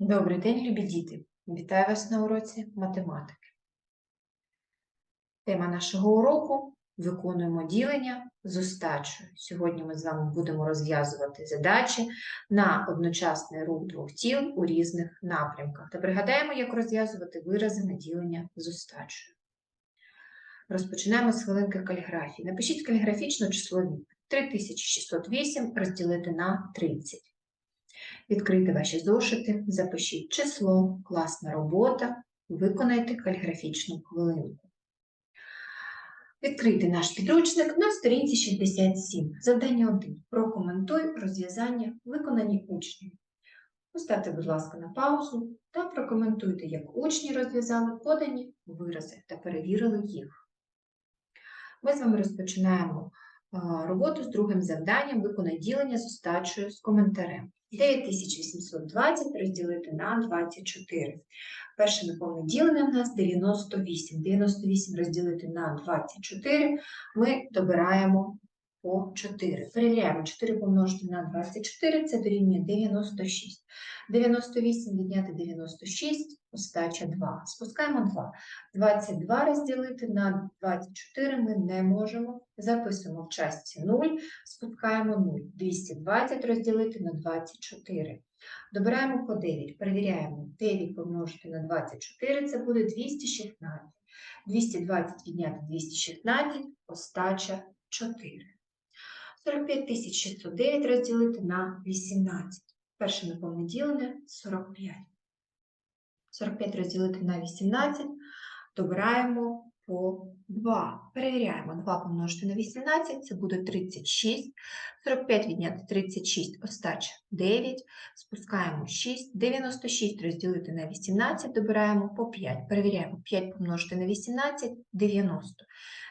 Добрий день, любі діти! Вітаю вас на уроці математики. Тема нашого уроку виконуємо ділення з остачею. Сьогодні ми з вами будемо розв'язувати задачі на одночасний рух двох тіл у різних напрямках та пригадаємо, як розв'язувати вирази на ділення з остачею. Розпочинаємо з хвилинки каліграфії. Напишіть каліграфічно число від 3608 розділити на 30. Відкрийте ваші зошити, запишіть число, класна робота, виконайте каліграфічну хвилинку. Відкрийте наш підручник на сторінці 67. Завдання 1. Прокоментуй розв'язання, виконані учнів. Поставте, будь ласка, на паузу та прокоментуйте, як учні розв'язали подані вирази та перевірили їх. Ми з вами розпочинаємо роботу з другим завданням виконай ділення з остачею з коментарем. 9820 розділити на 24. Перше неповне ділення в нас 98. 98 розділити на 24 ми добираємо по 4. Перевіряємо 4 помножити на 24, це дорівнює 96. 98 відняти 96, остача 2. Спускаємо 2. 22 розділити на 24 ми не можемо. Записуємо в частці 0, спускаємо 0. 220 розділити на 24. Добираємо по 9. Перевіряємо. 9 помножити на 24 це буде 216. 220 відняти 216, остача 4. 45 609 розділити на 18. Перше неповне ділене 45. 45 розділити на 18. Добираємо по 2. Перевіряємо. 2 помножити на 18, це буде 36. 45 відняти 36, остача 9. Спускаємо 6. 96 розділити на 18, добираємо по 5. Перевіряємо. 5 помножити на 18, 90.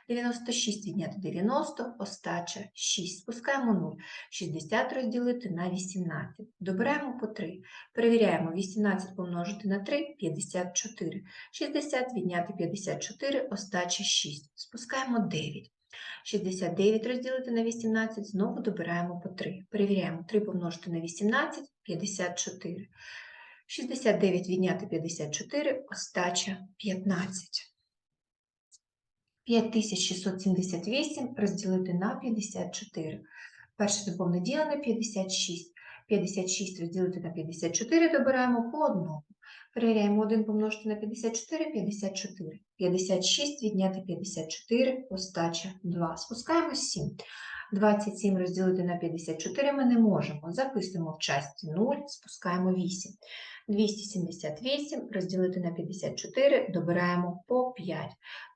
96 відняти 90, остача 6. Спускаємо 0. 60 розділити на 18. Добираємо по 3. Перевіряємо 18 помножити на 3 54. 60 відняти 54, остача 6. Спускаємо 9. 69 розділити на 18, знову добираємо по 3. Перевіряємо 3 помножити на 18 54. 69 відняти 54, остача 15. 5678 розділити на 54. Перше неповне на 56. 56 розділити на 54 добираємо по одному. Перевіряємо 1 помножити на 54, 54. 56 відняти 54, остача 2. Спускаємо 7. 27 розділити на 54 ми не можемо. Записуємо в часті 0, спускаємо 8. 278 розділити на 54, добираємо по 5.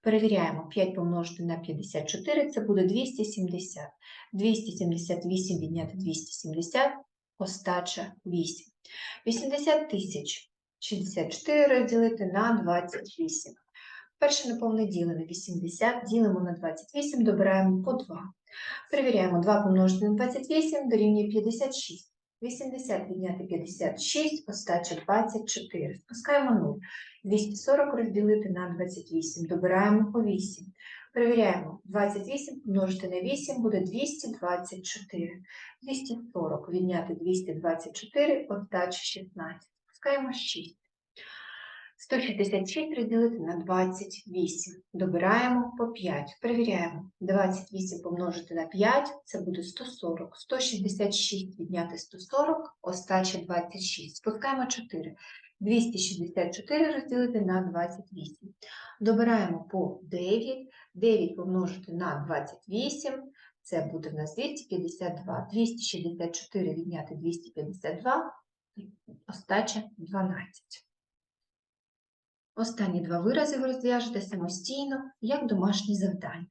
Перевіряємо 5 помножити на 54, це буде 270. 278 відняти 270, остача 8. 80 тисяч 64 розділити на 28. Перше неповне ділене 80, ділимо на 28, добираємо по 2. Перевіряємо 2 помножити на 28, дорівнює 56. 80 відняти 56, остача 24. Спускаємо 0. 240 розділити на 28, добираємо по 8. Перевіряємо. 28 помножити на 8 буде 224. 240 відняти 224, остача 16. Спускаємо 6. 166 розділити на 28. Добираємо по 5. Перевіряємо. 28 помножити на 5 це буде 140. 166 відняти 140, остача 26. Спускаємо 4. 264 розділити на 28. Добираємо по 9. 9 помножити на 28. Це буде в нас 252. 264 відняти 252, остача 12. Останні два вирази ви розв'яжете самостійно, як домашні завдання.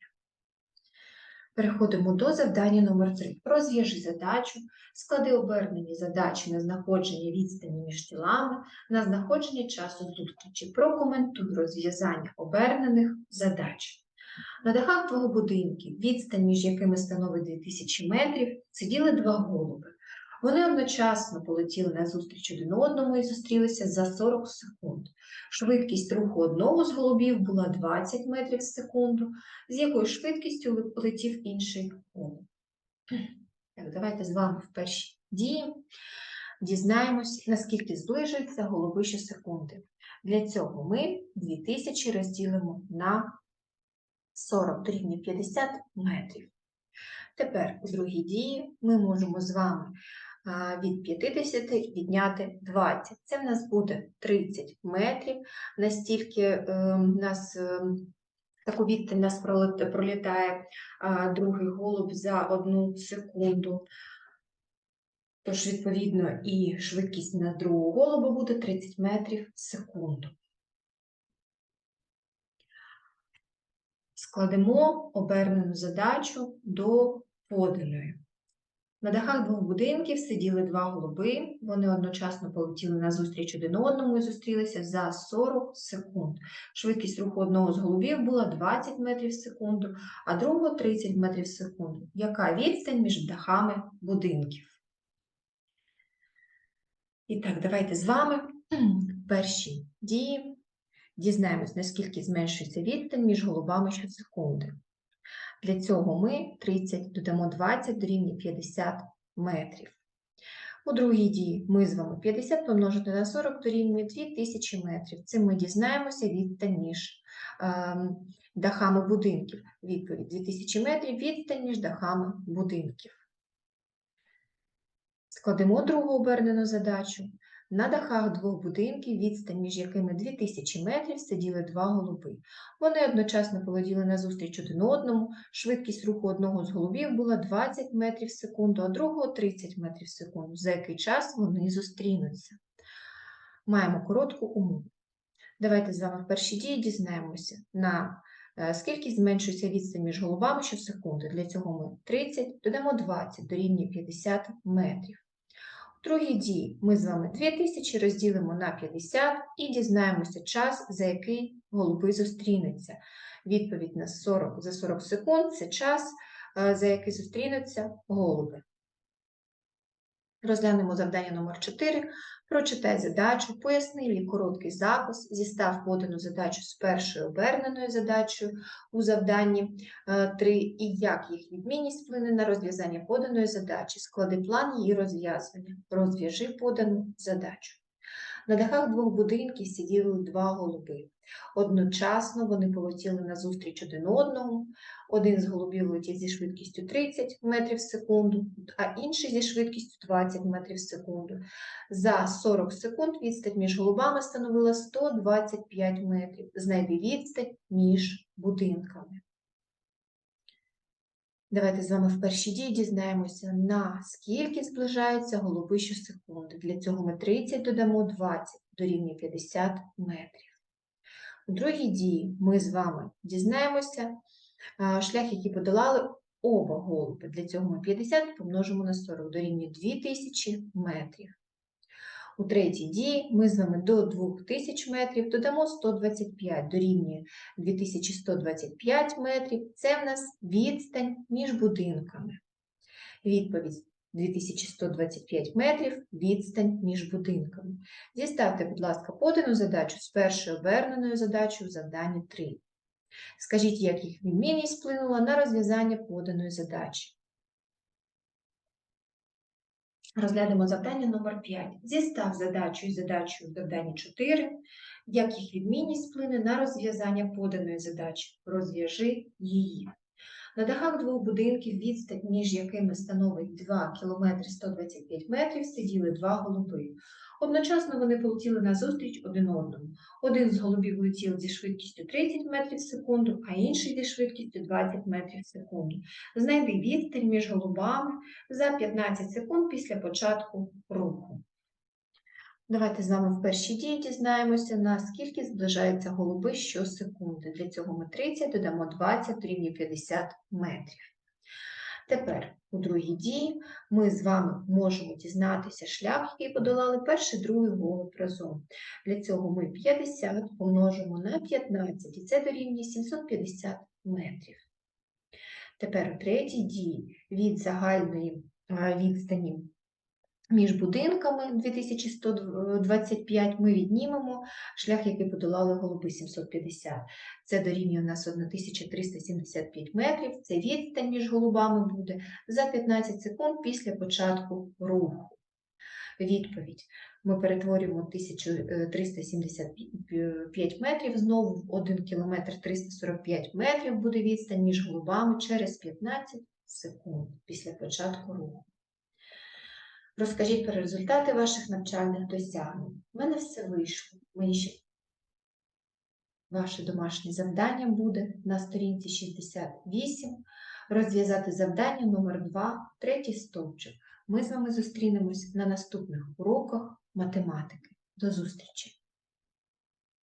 Переходимо до завдання номер 3. Розв'яжи задачу, склади обернені задачі на знаходження відстані між тілами, на знаходження часу зустрічі. Прокоментуй розв'язання обернених задач. На дахах двох будинків, відстань між якими становить 2000 метрів, сиділи два голуби. Вони одночасно полетіли назустріч один одному і зустрілися за 40 секунд. Швидкість руху одного з голубів була 20 метрів в секунду, з якою швидкістю полетів інший голуб. Так, давайте з вами в першій дії. Дізнаємось, наскільки зближуються голуби щосекунди. Для цього ми 2000 розділимо на 40 дорівнює 50 метрів. Тепер у другій дії ми можемо з вами від 50 відняти 20. Це в нас буде 30 метрів. Настільки е, в нас е, таку відстань нас пролітає другий голуб за одну секунду. Тож, відповідно, і швидкість на другого голуба буде 30 метрів в секунду. Складемо обернену задачу до поданої. На дахах двох будинків сиділи два голуби, вони одночасно полетіли назустріч один одному і зустрілися за 40 секунд. Швидкість руху одного з голубів була 20 метрів в секунду, а другого 30 метрів в секунду. Яка відстань між дахами будинків? І так, давайте з вами перші дії дізнаємось, наскільки зменшується відстань між голубами щосекунди. Для цього ми 30 додамо 20 дорівнює 50 метрів. У другій дії ми з вами 50 помножити на 40 дорівнює 2000 метрів. Цим ми дізнаємося відстань між ем, дахами будинків. Відповідь 2000 метрів відстань між дахами будинків. Складемо другу обернену задачу. На дахах двох будинків, відстань між якими 2000 метрів, сиділи два голуби. Вони одночасно полетіли назустріч один одному, швидкість руху одного з голубів була 20 метрів в секунду, а другого 30 метрів в секунду. За який час вони зустрінуться? Маємо коротку умову. Давайте з вами в першій дії дізнаємося, на е, скільки зменшується відстань між голубами щосекунди. Для цього ми 30, додамо 20, дорівнює 50 метрів. В другій дії ми з вами 2000 розділимо на 50 і дізнаємося час, за який голуби зустрінуться. Відповідь на 40 за 40 секунд це час, е, за який зустрінуться голуби. Розглянемо завдання номер 4. Прочитай задачу, поясни її короткий запис, зістав подану задачу з першою оберненою задачею у завданні 3 і як їх відмінність вплине на розв'язання поданої задачі. Склади план її розв'язання. Розв'яжи подану задачу. На дахах двох будинків сиділи два голуби. Одночасно вони полетіли назустріч один одному. Один з голубів летів зі швидкістю 30 метрів в секунду, а інший зі швидкістю 20 метрів в секунду. За 40 секунд відстань між голубами становила 125 метрів. Знайди відстань між будинками. Давайте з вами в першій дії дізнаємося, наскільки зближаються голуби щосекунди. Для цього ми 30 додамо 20, дорівнює 50 метрів. У другій дії ми з вами дізнаємося шлях, який подолали оба голуби. Для цього ми 50 помножимо на 40, дорівнює 2000 метрів. У третій дії ми з вами до 2000 метрів додамо 125, дорівнює 2125 метрів. Це в нас відстань між будинками. Відповідь 2125 метрів відстань між будинками. Зіставте, будь ласка, подану задачу з першою оберненою задачею в завданні 3. Скажіть, як їх відмінність вплинула на розв'язання поданої задачі. Розглянемо завдання номер 5. Зістав задачу і задачу завдання 4. Як їх відмінність вплине на розв'язання поданої задачі? Розв'яжи її. На дахах двох будинків, відстань між якими становить 2 км 125 метрів, сиділи два голуби. Одночасно вони полетіли назустріч один одному. Один з голубів летів зі швидкістю 30 метрів в секунду, а інший зі швидкістю 20 метрів в секунду. Знайди відстань між голубами за 15 секунд після початку руху. Давайте з вами в першій дії дізнаємося, наскільки зближаються голуби щосекунди. Для цього ми 30 додамо 20 дорівнює 50 метрів. Тепер у другій дії ми з вами можемо дізнатися шлях, який подолали перший, другий голуб разом. Для цього ми 50 помножимо на 15, і це дорівнює 750 метрів. Тепер у третій дії від загальної відстані між будинками 2125 ми віднімемо шлях, який подолали голуби 750. Це дорівнює у нас 1375 метрів. Це відстань між голубами буде за 15 секунд після початку руху. відповідь. Ми перетворюємо 1375 метрів знову в 1 кілометр 345 метрів буде відстань між голубами через 15 секунд після початку руху. Розкажіть про результати ваших навчальних досягнень. У мене все вийшло. Мені ще Ваше домашнє завдання буде на сторінці 68 розв'язати завдання номер 2 третій стовпчик. Ми з вами зустрінемось на наступних уроках математики. До зустрічі!